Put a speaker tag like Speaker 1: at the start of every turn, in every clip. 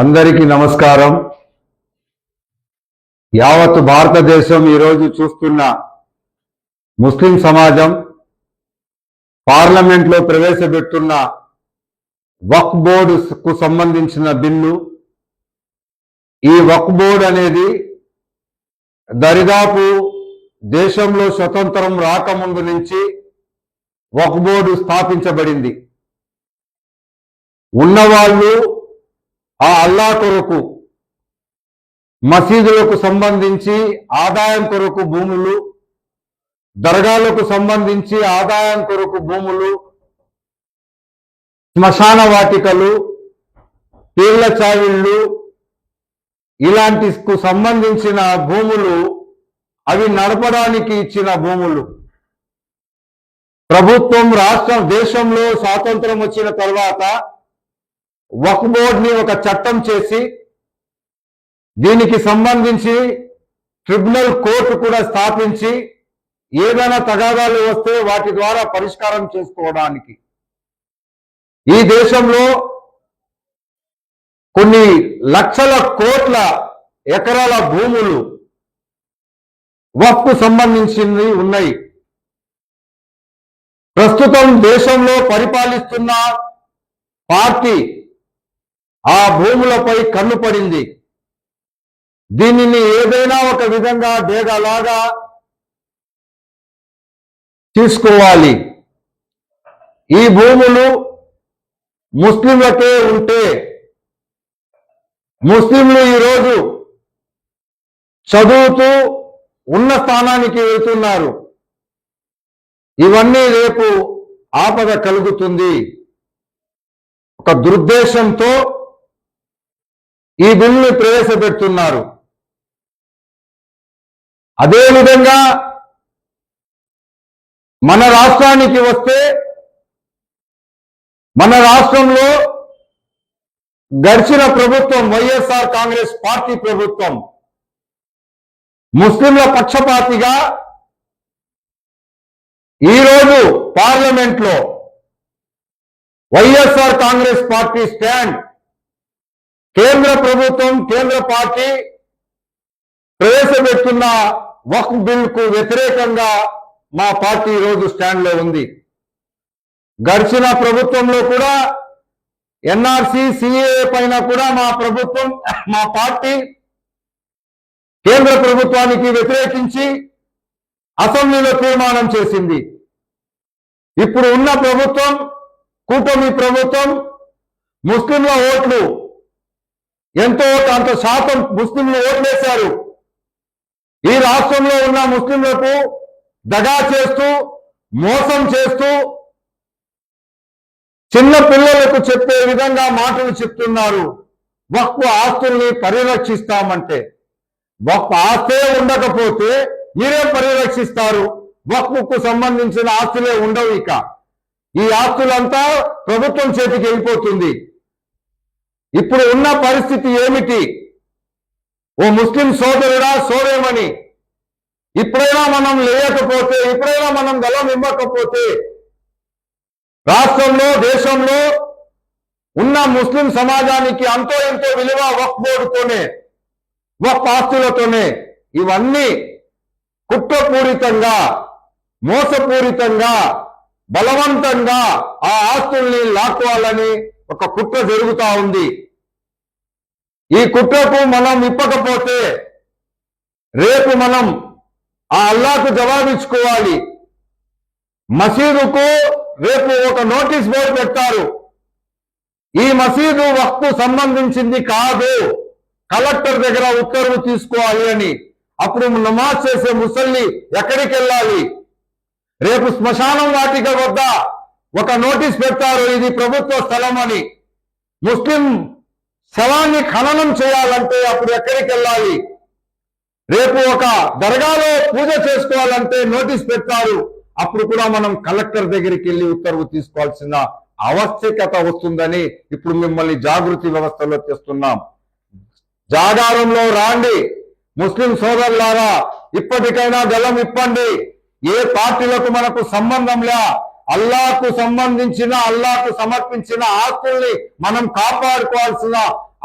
Speaker 1: అందరికీ నమస్కారం. యావత్ భారతదేశం ఈరోజు చూస్తున్న ముస్లిం సమాజం పార్లమెంట్లో ప్రవేశపెడుతున్న వక్ బోర్డుకు సంబంధించిన బిల్లు. ఈ వక్ బోర్డ్ అనేది దరిదాపు దేశంలో స్వతంత్రం రాకముందు నుంచి వక్ బోర్డు స్థాపించబడింది. ఉన్నవాళ్ళు ఆ అల్లా కొరకు మసీదులకు సంబంధించి ఆదాయం కొరకు భూములు దర్గాలకు సంబంధించి ఆదాయం కొరకు భూములు శ్మశాన వాటికలు పీళ్ళ చావిళ్ళు ఇలాంటికు సంబంధించిన భూములు అవి నడపడానికి ఇచ్చిన భూములు. ప్రభుత్వం రాష్ట్రం దేశంలో స్వాతంత్రం వచ్చిన తర్వాత వక్ బోర్డ్ని ఒక చట్టం చేసి దీనికి సంబంధించి ట్రిబ్యునల్ కోర్టు కూడా స్థాపించి ఏదైనా తగాదాలు వస్తే వాటి ద్వారా పరిష్కారం చేసుకోవడానికి. ఈ దేశంలో కొన్ని లక్షల కోట్ల ఎకరాల భూములు వక్కు సంబంధించింది ఉన్నాయి. ప్రస్తుతం దేశంలో పరిపాలిస్తున్న పార్టీ ఆ భూములపై కన్ను పడింది. దీనిని ఏదైనా ఒక విధంగా డేగలాగా తీసుకోవాలి. ఈ భూములు ముస్లింలకే ఉంటే ముస్లింలు ఈరోజు చదువుతూ ఉన్న స్థానానికి వెళ్తున్నారు. ఇవన్నీ రేపు ఆపద కలుగుతుంది. ఒక దురుద్దేశంతో ఈ బిల్లుని ప్రవేశపెడుతున్నారు. అదేవిధంగా మన రాష్ట్రానికి వస్తే మన రాష్ట్రంలో గడిచిన ప్రభుత్వం వైఎస్ఆర్ కాంగ్రెస్ పార్టీ ప్రభుత్వం ముస్లింల పక్షపాతిగా ఈరోజు పార్లమెంట్లో వైఎస్ఆర్ కాంగ్రెస్ పార్టీ స్టాండ్ కేంద్ర ప్రభుత్వం కేంద్ర పార్టీ ప్రవేశపెడుతున్న వక్ బిల్కు వ్యతిరేకంగా మా పార్టీ ఈరోజు స్టాండ్లో ఉంది. గడిచిన ప్రభుత్వంలో కూడా ఎన్ఆర్సి సిఏఏ పైన కూడా మా ప్రభుత్వం మా పార్టీ కేంద్ర ప్రభుత్వానికి వ్యతిరేకించి అసెంబ్లీలో తీర్మానం చేసింది. ఇప్పుడు ఉన్న ప్రభుత్వం కూటమి ప్రభుత్వం ముస్లింల ఓట్లు ఎంతో కొంత శాతం ముస్లింలు ఓట్లేశారు. ఈ రాష్ట్రంలో ఉన్న ముస్లింలకు దగా చేస్తూ మోసం చేస్తూ చిన్న పిల్లలకు చెప్పే విధంగా మాటలు చెప్తున్నారు. వక్ఫ్ ఆస్తుల్ని పరిరక్షిస్తామంటే వక్ఫ్ ఆస్తే ఉండకపోతే మీరే పరిరక్షిస్తారు? వక్ఫ్కు సంబంధించిన ఆస్తులే ఉండవు ఇక. ఈ ఆస్తులంతా ప్రభుత్వం చేతికి వెళ్ళిపోతుంది. ఇప్పుడు ఉన్న పరిస్థితి ఏమిటి? ఓ ముస్లిం సోదరుడా సోదరమని ఇప్పుడైనా మనం లేయకపోతే ఇప్పుడైనా మనం గలం ఇవ్వకపోతే రాష్ట్రంలో దేశంలో ఉన్న ముస్లిం సమాజానికి అంతో ఎంతో విలువ వక్ బోర్డుతోనే వక్ ఆస్తులతోనే ఇవన్నీ కుట్రపూరితంగా మోసపూరితంగా బలవంతంగా ఆ ఆస్తుల్ని లాక్కోవాలని ఒక కుట్ర జరుగుతా ఉంది. ఈ కుట్రకు మనం ఇప్పకపోతే రేపు మనం ఆ అల్లాకు జవాబిచ్చుకోవాలి. మసీదుకు రేపు ఒక నోటీస్ బోర్డు పెడతారు. ఈ మసీదు వక్తు సంబంధించింది కాదు. కలెక్టర్ దగ్గర ఉత్తర్వు తీసుకోవాలి అని. అప్పుడు నమాజ్ చేసే ముసల్లి ఎక్కడికి వెళ్ళాలి? రేపు శ్మశానం వాటిక వద్ద ఒక నోటీస్ పెడతారు. ఇది ప్రభుత్వ స్థలం అని. ముస్లిం శవాన్ని ఖననం చేయాలంటే అప్పుడు ఎక్కడికి వెళ్ళాలి? రేపు ఒక దర్గాలో పూజ చేసుకోవాలంటే నోటీస్ పెట్టారు. అప్పుడు కూడా మనం కలెక్టర్ దగ్గరికి వెళ్ళి ఉత్తర్వు తీసుకోవాల్సిన ఆవశ్యకత వస్తుందని ఇప్పుడు మిమ్మల్ని జాగృతి వ్యవస్థలో తెస్తున్నాం. జాగారంలో రాండి. ముస్లిం సోదరులారా ఇప్పటికైనా గలం ఇప్పండి. ఏ పార్టీలకు మనకు సంబంధం లే. అల్లాకు సంబంధించిన అల్లాకు సమర్పించిన ఆస్తుల్ని మనం కాపాడుకోవాల్సిన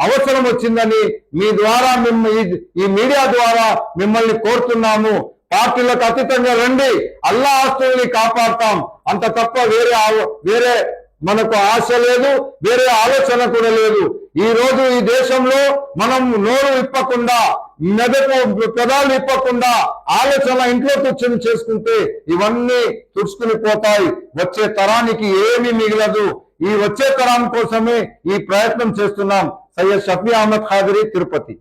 Speaker 1: అవసరం వచ్చిందని మీ ద్వారా మిమ్మల్ని ఈ- మీడియా ద్వారా మిమ్మల్ని కోరుతున్నాము. పార్టీలకు అతీతంగా రండి. అల్లా ఆస్తుల్ని కాపాడతాం. అంత తప్ప వేరే వేరే మనకు ఆశ లేదు వేరే ఆలోచన కూడా లేదు. ఈ రోజు ఈ దేశంలో మనం నోరు ఇప్పకుండా మెదకు పెదాలు ఇప్పకుండా ఆలోచన ఇంట్లో కూర్చొని చేసుకుంటే ఇవన్నీ తుడుచుకుని పోతాయి. వచ్చే తరానికి ఏమీ మిగలదు. ఈ వచ్చే తరం కోసమే ఈ ప్రయత్నం చేస్తున్నాం. सैयद शफी अहमद खादरी तिरुपति।